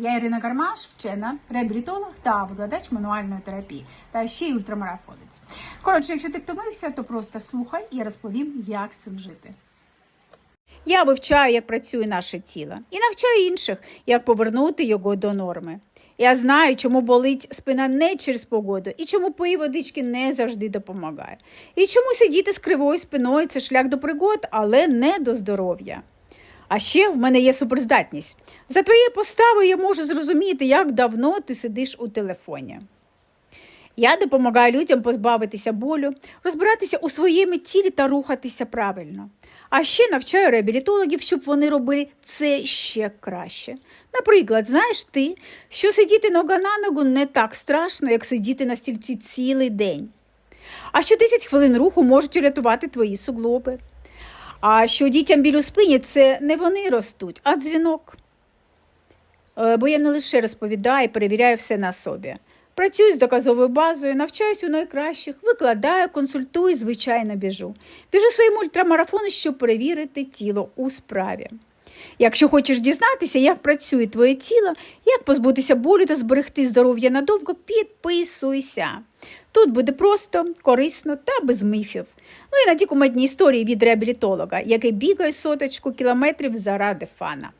Я Ірина Кармаш, вчена, реабілітолог та викладач мануальної терапії, та ще й ультрамарафонець. Коротше, якщо ти втомився, то просто слухай і розповім, як з цим жити. Я вивчаю, як працює наше тіло, і навчаю інших, як повернути його до норми. Я знаю, чому болить спина не через погоду, і чому пий водички не завжди допомагає. І чому сидіти з кривою спиною це шлях до пригод, але не до здоров'я. А ще в мене є суперздатність. За твоєю поставою я можу зрозуміти, як давно ти сидиш у телефоні. Я допомагаю людям позбавитися болю, розбиратися у своєму тілі та рухатися правильно. А ще навчаю реабілітологів, щоб вони робили це ще краще. Наприклад, знаєш ти, що сидіти нога на ногу не так страшно, як сидіти на стільці цілий день. А що 10 хвилин руху можуть урятувати твої суглоби. А що дітям біль у спині це не вони ростуть, а дзвінок. Е, Бо я не лише розповідаю і перевіряю все на собі. Працюю з доказовою базою, навчаюсь у найкращих, викладаю, консультую, звичайно, біжу. Біжу своїм ультрамарафоном, щоб перевірити тіло у справі. Якщо хочеш дізнатися, як працює твоє тіло, як позбутися болю та зберегти здоров'я надовго, підписуйся. Тут буде просто, корисно та без міфів. Ну і на ті кумедні історії від реабілітолога, який бігає соточку кілометрів заради фана.